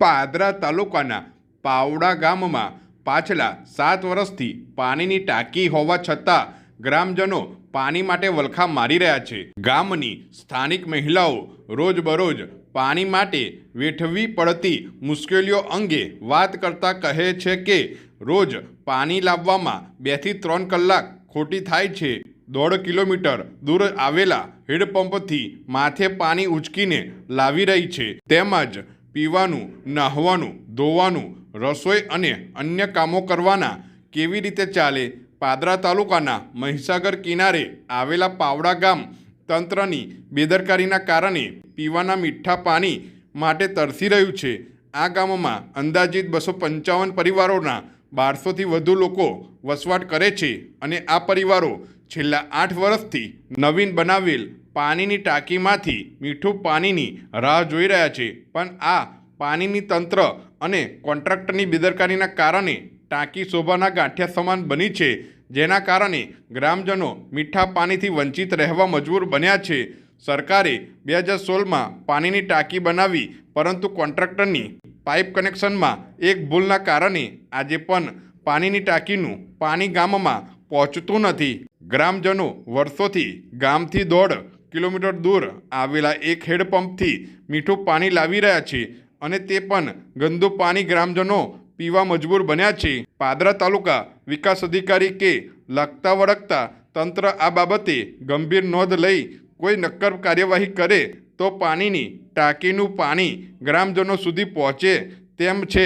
પાદરા તાલુકાના પાવડા ગામમાં પાછલા સાત વર્ષથી પાણીની ટાંકી હોવા છતાં ગ્રામજનો પાણી માટે વલખા મારી રહ્યા છે. ગામની સ્થાનિક મહિલાઓ રોજબરોજ પાણી માટે વેઠવી પડતી મુશ્કેલીઓ અંગે વાત કરતા કહે છે કે, રોજ પાણી લાવવામાં બેથી ત્રણ કલાક ખોટી થાય છે. દોઢ કિલોમીટર દૂર આવેલા હેડપંપથી માથે પાણી ઉચકીને લાવી રહી છે. તેમજ પીવાનું, નાહવાનું, ધોવાનું, રસોઈ અને અન્ય કામો કરવાના કેવી રીતે ચાલે? પાદરા તાલુકાના મહીસાગર કિનારે આવેલા પાવડા ગામ તંત્રની બેદરકારીના કારણે પીવાના મીઠા પાણી માટે તરસી રહ્યું છે. આ ગામમાં અંદાજિત બસો પંચાવન પરિવારોના બારસોથી વધુ લોકો વસવાટ કરે છે અને આ પરિવારો છેલ્લા આઠ વર્ષથી નવીન બનાવેલ પાણીની ટાંકીમાંથી મીઠું પાણીની રાહ જોઈ રહ્યા છે. પણ આ પાણીની તંત્ર અને કોન્ટ્રાક્ટરની બેદરકારીના કારણે ટાંકી શોભાના ગાંઠિયા સમાન બની છે, જેના કારણે ગ્રામજનો મીઠા પાણીથી વંચિત રહેવા મજબૂર બન્યા છે. સરકારે બે હજાર સોળમાં પાણીની ટાંકી બનાવી, પરંતુ કોન્ટ્રાક્ટરની પાઇપ કનેક્શનમાં એક ભૂલના કારણે આજે પણ પાણીની ટાંકીનું પાણી ગામમાં પહોંચતું નથી. ગ્રામજનો વર્ષોથી ગામથી દોઢ કિલોમીટર દૂર આવેલા એક હેડપંપથી મીઠું પાણી લાવી રહ્યા છે અને તે પણ ગંદુ પાણી ગ્રામજનો પીવા મજબૂર બન્યા છે. પાદરા તાલુકા વિકાસ અધિકારી કે લગતા વળગતા તંત્ર આ બાબતે ગંભીર નોંધ લઈ કોઈ નક્કર કાર્યવાહી કરે તો પાણીની ટાંકીનું પાણી ગ્રામજનો સુધી પહોંચે તેમ છે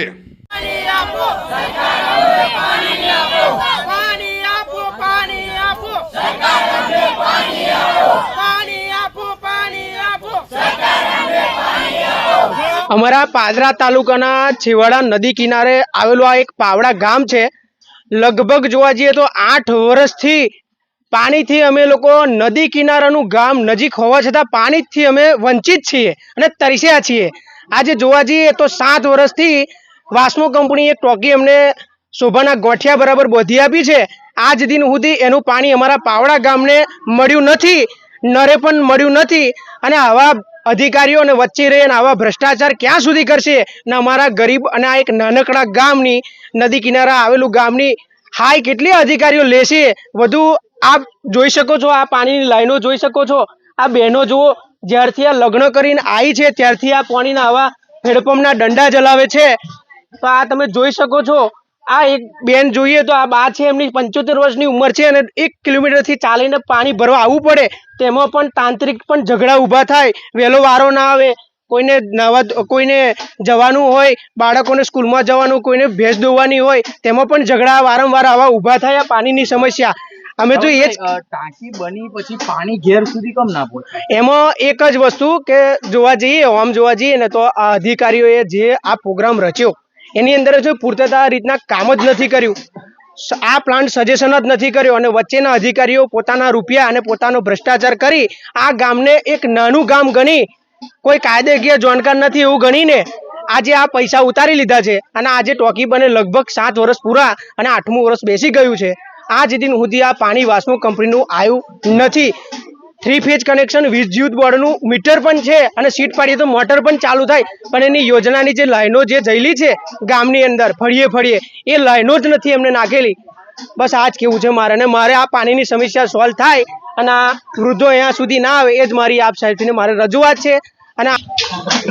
પાણી આપો સરકાર અમને પાણી આપો પાણી આપો પાણી આપો સરકાર અમને પાણી આપો પાણી આપો પાણી આપો સરકાર અમને પાણી આપો અમારા પાદરા તાલુકાના છેવાડા નદી કિનારે આવેલું આ એક પાવડા ગામ છે. લગભગ જોવા જઈએ તો આઠ વર્ષથી પાણીથી અમે લોકો નદી કિનારાનું ગામ નજીક હોવા છતાં પાણીથી અમે વંચિત છીએ અને તરસ્યા છીએ. આજે જોવા જઈએ તો સાત વર્ષથી વાસ્મો કંપનીએ ટોકી અમને શોભાના ગોઠિયા બરાબર બોધી આપી છે. આજ દિન સુધી એનું પાણી અમારા પાવડા ગામને મળ્યું નથી, નરે પણ મળ્યું નથી અને આવા અધિકારીઓ અને વચ્ચે રહીને આવા ભ્રષ્ટાચાર ક્યાં સુધી કરશે? ને અમારા ગરીબ અને આ એક નાનકડા ગામની, નદી કિનારા આવેલું ગામની હાય કેટલી અધિકારીઓ લેશે? વધુ આપ જોઈ શકો છો, આ પાણીની લાઈનો જોઈ શકો છો. આ બહેનો જુઓ, જ્યારથી આ લગ્ન કરીને આવી છે, ત્યારથી આ પાણીના આવા હેડપંપના દંડા ચલાવે છે. તો આ તમે જોઈ શકો છો આ એક બેન જોઈએ તો આ બા છે એમની પંચોતેર વર્ષની ઉંમર છે અને એક કિલોમીટરથી ચાલીને પાણી ભરવા આવવું પડે. તેમાં પણ તાંત્રિક પણ ઝઘડા ઊભા થાય. વહેલો વારો ના આવે કોઈને નવા કોઈને જવાનું હોય બાળકોને સ્કૂલમાં જવાનું કોઈને ભેંસ દોવાની હોય તેમાં પણ ઝઘડા વારંવાર આવા ઊભા થાય આ પાણીની સમસ્યા. અમે તો એ જ ટાંકી બની પછી પાણી ઘેર સુધી કેમ ના પહોંચે એમાં એક જ વસ્તુ કે જોવા જઈએ આમ જોવા જઈએ ને તો આ અધિકારીઓએ જે આ પ્રોગ્રામ રચ્યો એની અંદર જો પૂરતા રીતના કામ જ નથી કર્યું. આ પ્લાન્ટ સજેશન જ નથી કર્યો અને વચ્ચેના અધિકારીઓ પોતાના રૂપિયા અને પોતાનો ભ્રષ્ટાચાર કરી આ ગામને એક નાનું ગામ ગણી, કોઈ કાયદેકીય જાણકાર નથી એવું ગણીને આજે આ પૈસા ઉતારી લીધા છે અને આજે ટોકી બને લગભગ સાત વર્ષ પૂરા અને આઠમું વર્ષ બેસી ગયું છે. આજ દિન સુધી આ પાણી વાસ્મો કંપનીનું આવ્યું નથી. થ્રી ફેજ કનેક્શન વિદ્યુત બોર્ડનું મીટર પણ છે અને સીટ પાડીએ તો મોટર પણ ચાલુ થાય. પણ એની યોજનાની જે લાઈનો જે જયેલી છે ગામની અંદર, ફળીએ ફળીએ, એ લાઈનો જ નથી એમને નાખેલી. બસ આ જ કેવું છે મારે અને મારે આ પાણીની સમસ્યા સોલ્વ થાય અને આ વૃદ્ધો અહીંયા સુધી ના આવે, એ જ મારી આપ સાહેબને મારે રજૂઆત છે અને આ- સરપંચને રજૂઆત કરી હોય તો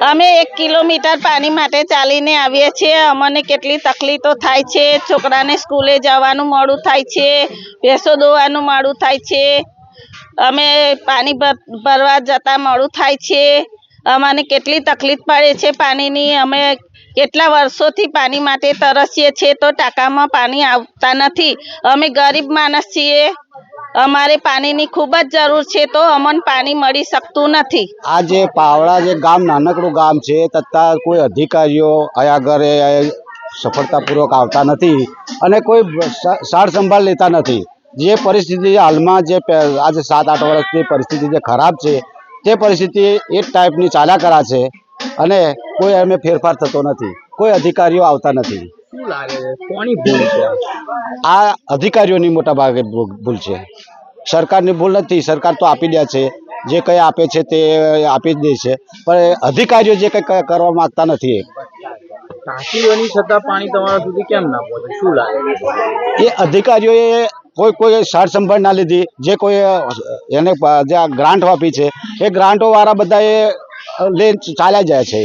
અમે એક કિલોમીટર પાણી માટે ચાલીને આવીએ છીએ. અમને કેટલી તકલીફો થાય છે. છોકરાને સ્કૂલે જવાનું મોડું થાય છે. ભેંસો દોવાનું મોડું થાય છે. અમે પાણી ભર- ભરવા જતાં મોડું થાય છે. અમને કેટલી તકલીફ પડે છે પાણીની. અમે કેટલા વર્ષોથી પાણી માટે તરસીએ છીએ તો ટાંકામાં પાણી આવતા નથી. અમે ગરીબ માણસ છીએ. અમારે પાણીની ખૂબ જ જરૂર છે તો અમને પાણી મળી શકતું નથી. આ જે પાવડા જે ગામ, નાનકડું ગામ છે, તથા કોઈ અધિકારીઓ અયા ઘરે સફળતાપૂર્વક આવતા નથી અને કોઈ સાર સંભાળ લેતા નથી. જે પરિસ્થિતિ હાલમાં જે આજે સાત આઠ વર્ષની પરિસ્થિતિ જે ખરાબ છે, તે પરિસ્થિતિ એ ટાઈપની ચાલ્યા કરા છે. અને કોઈ એમને ફેરફાર થતો નથી. કોઈ અધિકારીઓ આવતા નથી. આ અધિકારીઓની મોટા ભાગે ભૂલ છે. સરકારની ભૂલ નથી. સરકાર તો આપી દે છે. જે કંઈ આપે છે તે આપી જ દે છે. પણ અધિકારીઓ જે કંઈ કરવા માંગતા નથી ટાંકીઓની છતાં પાણી તમારા સુધી કેમ ના પહોંચે? શું લાગે એ અધિકારીઓએ કોઈ કોઈ સાર સંભાળ ના લીધી. જે કોઈ એને જે ગ્રાન્ટ આપી છે એ ગ્રાન્ટો વાળા બધાએ લઈને ચાલ્યા જાય છે